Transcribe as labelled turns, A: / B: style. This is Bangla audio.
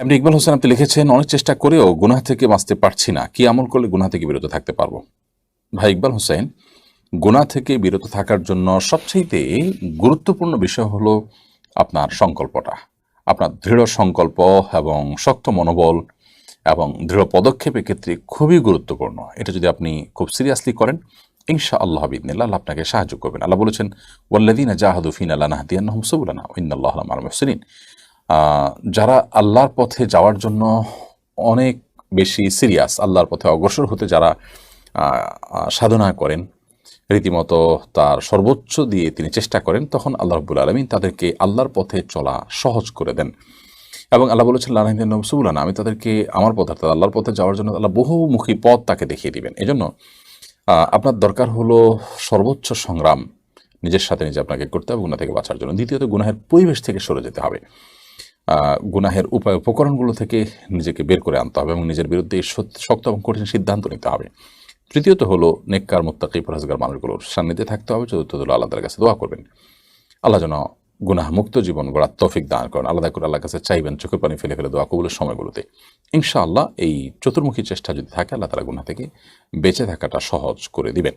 A: এমনি ইকবাল হোসেন আপনি লিখেছেন অনেক চেষ্টা করেও গুনাহ থেকে বাঁচতে পারছি না। কি আমল করলে গুনাহ থেকে বিরত থাকতে পারব? ভাই ইকবাল হোসেন গুনাহ থেকে বিরত থাকার জন্য সবচেয়ে গুরুত্বপূর্ণ বিষয় হলো আপনার সংকল্পটা। আপনার দৃঢ় সংকল্প এবং শক্ত মনোবল এবং দৃঢ় পদক্ষেপের ক্ষেত্রে খুবই গুরুত্বপূর্ণ। এটা যদি আপনি খুব সিরিয়াসলি করেন ইনশা আল্লাহ বিদিনিল্লাহ আল্লাহ আপনাকে সাহায্য করবেন। আল্লাহ বলেছেন ওয়াল্লাদিনা জাহাদুফিন আল্লাহ ইন্নাল্লাহ মাল মুহসিনিন। আহ, যারা আল্লাহর পথে যাওয়ার জন্য অনেক বেশি সিরিয়াস আল্লাহর পথে অগ্রসর হতে যারা সাধনা করেন রীতিমতো তার সর্বোচ্চ দিয়ে তিনি চেষ্টা করেন তখন আল্লাহ রব্বুল আলমিন তাদেরকে আল্লাহর পথে চলা সহজ করে দেন। এবং আল্লাহ বলেছেন লাহিন আমি তাদেরকে আমার পথে অর্থাৎ আল্লাহর পথে যাওয়ার জন্য আল্লাহ বহুমুখী পথ তাকে দেখিয়ে দিবেন। এজন্য আহ, আপনার দরকার হলো সর্বোচ্চ সংগ্রাম নিজের সাথে নিজে আপনাকে করতে হবে গুণা থেকে বাঁচার জন্য। দ্বিতীয়ত গুনাহের পরিবেশ থেকে সরে যেতে হবে। গুনাহের উপায় উপকরণগুলো থেকে নিজেকে বের করে আনতে হবে এবং নিজের বিরুদ্ধে শক্ত এবং কঠিন সিদ্ধান্ত নিতে হবে। তৃতীয়ত হলো, নেককার, মুত্তাকি, পরহেজগার মানুষগুলোর সান্নিধ্যে থাকতে হবে। চতুর্থ হলো আল্লাহর কাছে দোয়া করবেন। আল্লাহ যেন গুনাহ মুক্ত জীবন গড়ার তফিক দান করেন। আলাদা করে আল্লাহর কাছে চাইবেন চোখের পানি ফেলে ফেলে দোয়া কবুলের সময়গুলোতে। ইনশাআল্লাহ এই চতুর্মুখী চেষ্টা যদি থাকে, আল্লাহ তালা গুনাহ থেকে বেঁচে থাকাটা সহজ করে দিবেন।